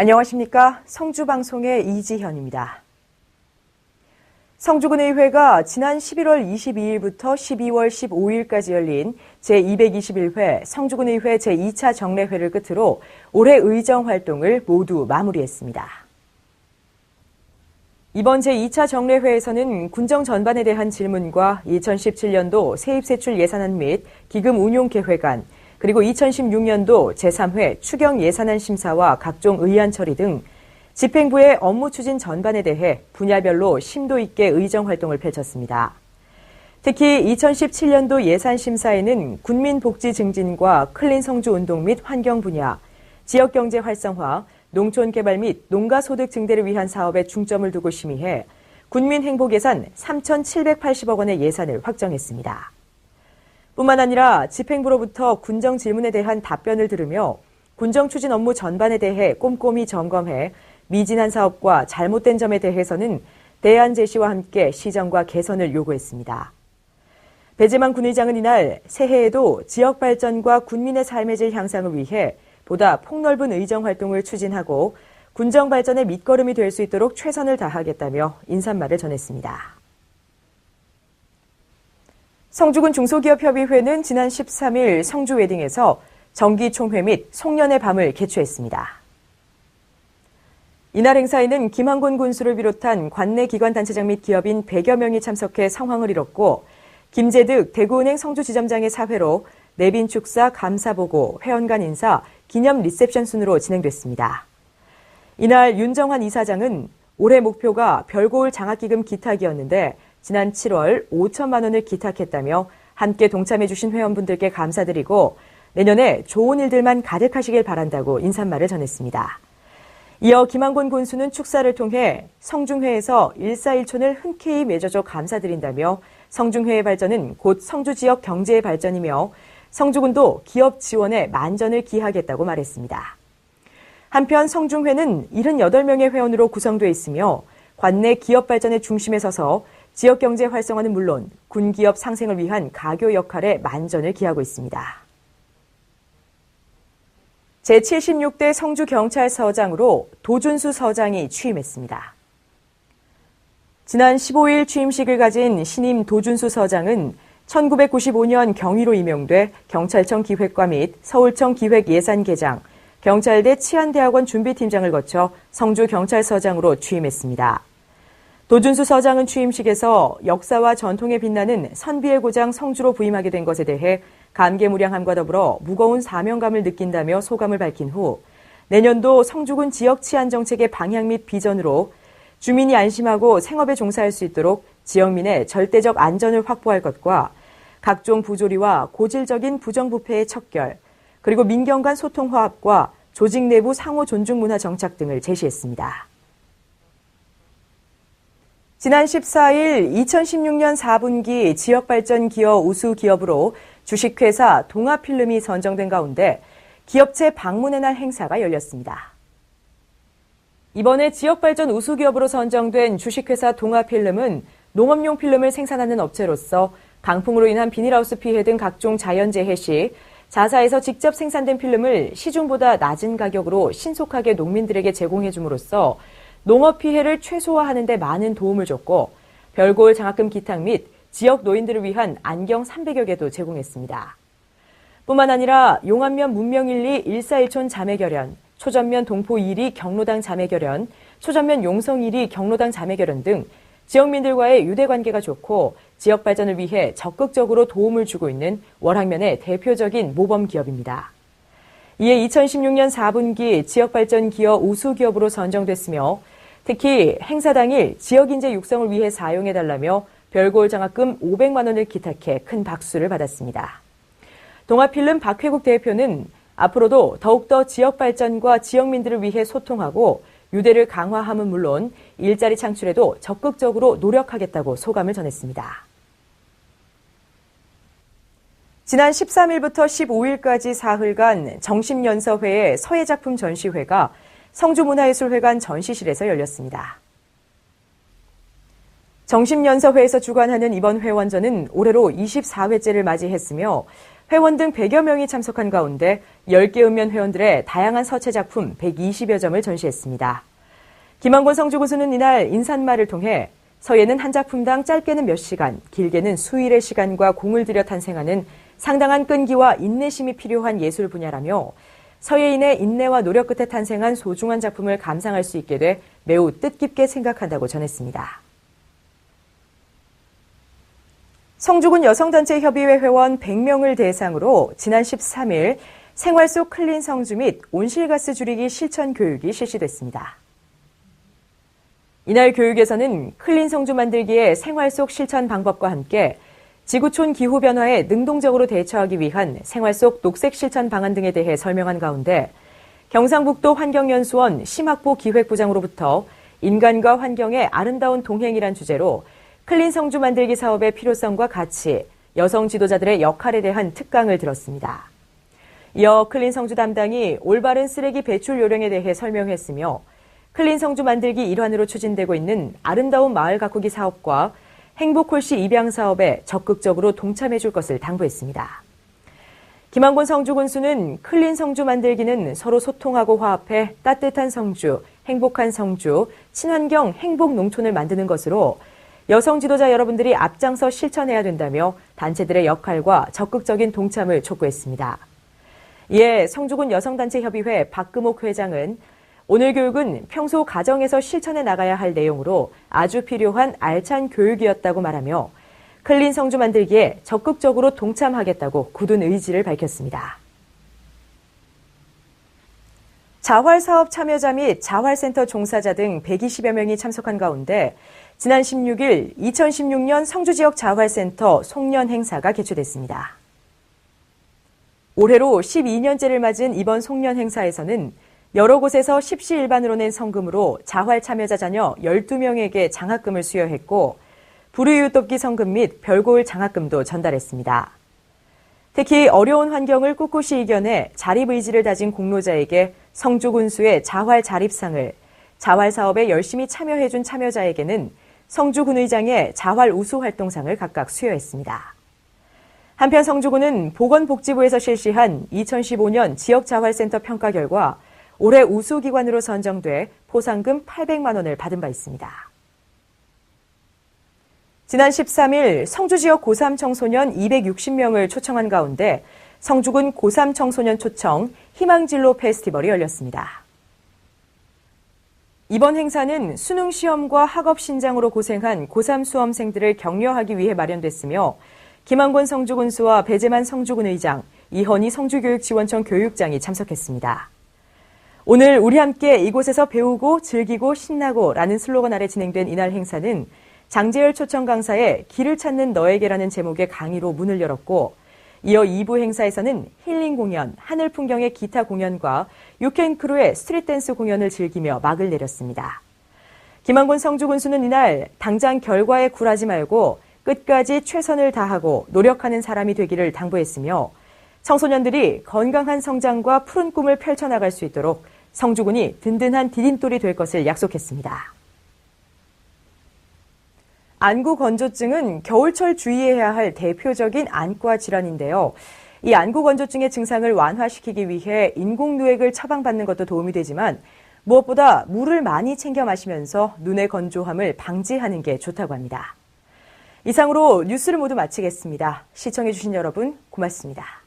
안녕하십니까. 성주방송의 이지현입니다. 성주군의회가 지난 11월 22일부터 12월 15일까지 열린 제221회 성주군의회 제2차 정례회를 끝으로 올해 의정 활동을 모두 마무리했습니다. 이번 제2차 정례회에서는 군정 전반에 대한 질문과 2017년도 세입세출 예산안 및 기금 운용 계획안, 그리고 2016년도 제3회 추경 예산안 심사와 각종 의안 처리 등 집행부의 업무 추진 전반에 대해 분야별로 심도 있게 의정 활동을 펼쳤습니다. 특히 2017년도 예산 심사에는 군민 복지 증진과 클린 성주 운동 및 환경 분야, 지역 경제 활성화, 농촌 개발 및 농가 소득 증대를 위한 사업에 중점을 두고 심의해 군민 행복 예산 3,780억 원의 예산을 확정했습니다. 뿐만 아니라 집행부로부터 군정 질문에 대한 답변을 들으며 군정 추진 업무 전반에 대해 꼼꼼히 점검해 미진한 사업과 잘못된 점에 대해서는 대안 제시와 함께 시정과 개선을 요구했습니다. 배재만 군의장은 이날 새해에도 지역 발전과 군민의 삶의 질 향상을 위해 보다 폭넓은 의정 활동을 추진하고 군정 발전의 밑거름이 될 수 있도록 최선을 다하겠다며 인사말을 전했습니다. 성주군 중소기업협의회는 지난 13일 성주 웨딩에서 정기총회 및 송년의 밤을 개최했습니다. 이날 행사에는 김한곤 군수를 비롯한 관내 기관 단체장 및 기업인 100여 명이 참석해 상황을 이뤘고 김재득 대구은행 성주지점장의 사회로 내빈 축사 감사보고 회원간 인사 기념 리셉션 순으로 진행됐습니다. 이날 윤정환 이사장은 올해 목표가 별고울 장학기금 기탁이었는데 지난 7월 5천만 원을 기탁했다며 함께 동참해주신 회원분들께 감사드리고 내년에 좋은 일들만 가득하시길 바란다고 인사말을 전했습니다. 이어 김한곤 군수는 축사를 통해 성중회에서 일사일촌을 흔쾌히 맺어줘 감사드린다며 성중회의 발전은 곧 성주 지역 경제의 발전이며 성주군도 기업 지원에 만전을 기하겠다고 말했습니다. 한편 성중회는 78명의 회원으로 구성되어 있으며 관내 기업 발전의 중심에 서서 지역 경제 활성화는 물론 군기업 상생을 위한 가교 역할에 만전을 기하고 있습니다. 제76대 성주경찰서장으로 도준수 서장이 취임했습니다. 지난 15일 취임식을 가진 신임 도준수 서장은 1995년 경위로 임용돼 경찰청 기획과 및 서울청 기획예산계장, 경찰대 치안대학원 준비팀장을 거쳐 성주경찰서장으로 취임했습니다. 도준수 서장은 취임식에서 역사와 전통에 빛나는 선비의 고장 성주로 부임하게 된 것에 대해 감개무량함과 더불어 무거운 사명감을 느낀다며 소감을 밝힌 후 내년도 성주군 지역 치안 정책의 방향 및 비전으로 주민이 안심하고 생업에 종사할 수 있도록 지역민의 절대적 안전을 확보할 것과 각종 부조리와 고질적인 부정부패의 척결, 그리고 민경 간 소통 화합과 조직 내부 상호 존중 문화 정착 등을 제시했습니다. 지난 14일 2016년 4분기 지역발전 기업 우수 기업으로 주식회사 동아필름이 선정된 가운데 기업체 방문의 날 행사가 열렸습니다. 이번에 지역발전 우수 기업으로 선정된 주식회사 동아필름은 농업용 필름을 생산하는 업체로서 강풍으로 인한 비닐하우스 피해 등 각종 자연재해 시 자사에서 직접 생산된 필름을 시중보다 낮은 가격으로 신속하게 농민들에게 제공해 줌으로써 농업 피해를 최소화하는 데 많은 도움을 줬고 별골 장학금 기탁 및 지역 노인들을 위한 안경 300여 개도 제공했습니다. 뿐만 아니라 용안면 문명 1리 141촌 자매결연, 초전면 동포 1리 경로당 자매결연, 초전면 용성 1리 경로당 자매결연 등 지역민들과의 유대관계가 좋고 지역 발전을 위해 적극적으로 도움을 주고 있는 월학면의 대표적인 모범 기업입니다. 이에 2016년 4분기 지역발전 기업 우수기업으로 선정됐으며 특히 행사 당일 지역 인재 육성을 위해 사용해 달라며 별골 장학금 500만 원을 기탁해 큰 박수를 받았습니다. 동아필름 박회국 대표는 앞으로도 더욱더 지역 발전과 지역민들을 위해 소통하고 유대를 강화함은 물론 일자리 창출에도 적극적으로 노력하겠다고 소감을 전했습니다. 지난 13일부터 15일까지 사흘간 정심연서회의 서예작품 전시회가 성주문화예술회관 전시실에서 열렸습니다. 정심연서회에서 주관하는 이번 회원전은 올해로 24회째를 맞이했으며 회원 등 100여 명이 참석한 가운데 10개 읍면 회원들의 다양한 서체 작품 120여 점을 전시했습니다. 김한권 성주구수는 이날 인사말을 통해 서예는 한 작품당 짧게는 몇 시간, 길게는 수일의 시간과 공을 들여 탄생하는 상당한 끈기와 인내심이 필요한 예술 분야라며 서예인의 인내와 노력 끝에 탄생한 소중한 작품을 감상할 수 있게 돼 매우 뜻깊게 생각한다고 전했습니다. 성주군 여성단체 협의회 회원 100명을 대상으로 지난 13일 생활 속 클린 성주 및 온실가스 줄이기 실천 교육이 실시됐습니다. 이날 교육에서는 클린 성주 만들기의 생활 속 실천 방법과 함께 지구촌 기후 변화에 능동적으로 대처하기 위한 생활 속 녹색 실천 방안 등에 대해 설명한 가운데 경상북도 환경연수원 심학보 기획부장으로부터 인간과 환경의 아름다운 동행이란 주제로 클린 성주 만들기 사업의 필요성과 가치, 여성 지도자들의 역할에 대한 특강을 들었습니다. 이어 클린 성주 담당이 올바른 쓰레기 배출 요령에 대해 설명했으며 클린 성주 만들기 일환으로 추진되고 있는 아름다운 마을 가꾸기 사업과 행복홀씨 입양 사업에 적극적으로 동참해 줄 것을 당부했습니다. 김한곤 성주 군수는 클린 성주 만들기는 서로 소통하고 화합해 따뜻한 성주, 행복한 성주, 친환경 행복 농촌을 만드는 것으로 여성 지도자 여러분들이 앞장서 실천해야 된다며 단체들의 역할과 적극적인 동참을 촉구했습니다. 이에 성주군 여성단체협의회 박금옥 회장은 오늘 교육은 평소 가정에서 실천해 나가야 할 내용으로 아주 필요한 알찬 교육이었다고 말하며 클린 성주 만들기에 적극적으로 동참하겠다고 굳은 의지를 밝혔습니다. 자활사업 참여자 및 자활센터 종사자 등 120여 명이 참석한 가운데 지난 16일 2016년 성주지역 자활센터 송년 행사가 개최됐습니다. 올해로 12년째를 맞은 이번 송년 행사에서는 여러 곳에서 십시일반으로 낸 성금으로 자활 참여자 자녀 12명에게 장학금을 수여했고 불우이웃 돕기 성금 및 별고을 장학금도 전달했습니다. 특히 어려운 환경을 꿋꿋이 이겨내 자립 의지를 다진 공로자에게 성주 군수의 자활 자립상을, 자활 사업에 열심히 참여해준 참여자에게는 성주 군의장의 자활 우수 활동상을 각각 수여했습니다. 한편 성주군은 보건복지부에서 실시한 2015년 지역자활센터 평가 결과 올해 우수기관으로 선정돼 포상금 800만 원을 받은 바 있습니다. 지난 13일 성주 지역 고3 청소년 260명을 초청한 가운데 성주군 고3 청소년 초청 희망진로 페스티벌이 열렸습니다. 이번 행사는 수능 시험과 학업 신장으로 고생한 고3 수험생들을 격려하기 위해 마련됐으며 김한권 성주군수와 배재만 성주군 의장, 이헌희 성주교육지원청 교육장이 참석했습니다. 오늘 우리 함께 이곳에서 배우고 즐기고 신나고 라는 슬로건 아래 진행된 이날 행사는 장재열 초청 강사의 길을 찾는 너에게라는 제목의 강의로 문을 열었고 이어 2부 행사에서는 힐링 공연, 하늘 풍경의 기타 공연과 유캔크루의 스트릿 댄스 공연을 즐기며 막을 내렸습니다. 김한곤 성주군수는 이날 당장 결과에 굴하지 말고 끝까지 최선을 다하고 노력하는 사람이 되기를 당부했으며 청소년들이 건강한 성장과 푸른 꿈을 펼쳐나갈 수 있도록 성주군이 든든한 디딤돌이 될 것을 약속했습니다. 안구 건조증은 겨울철 주의해야 할 대표적인 안과 질환인데요. 이 안구 건조증의 증상을 완화시키기 위해 인공 누액을 처방받는 것도 도움이 되지만 무엇보다 물을 많이 챙겨 마시면서 눈의 건조함을 방지하는 게 좋다고 합니다. 이상으로 뉴스를 모두 마치겠습니다. 시청해주신 여러분 고맙습니다.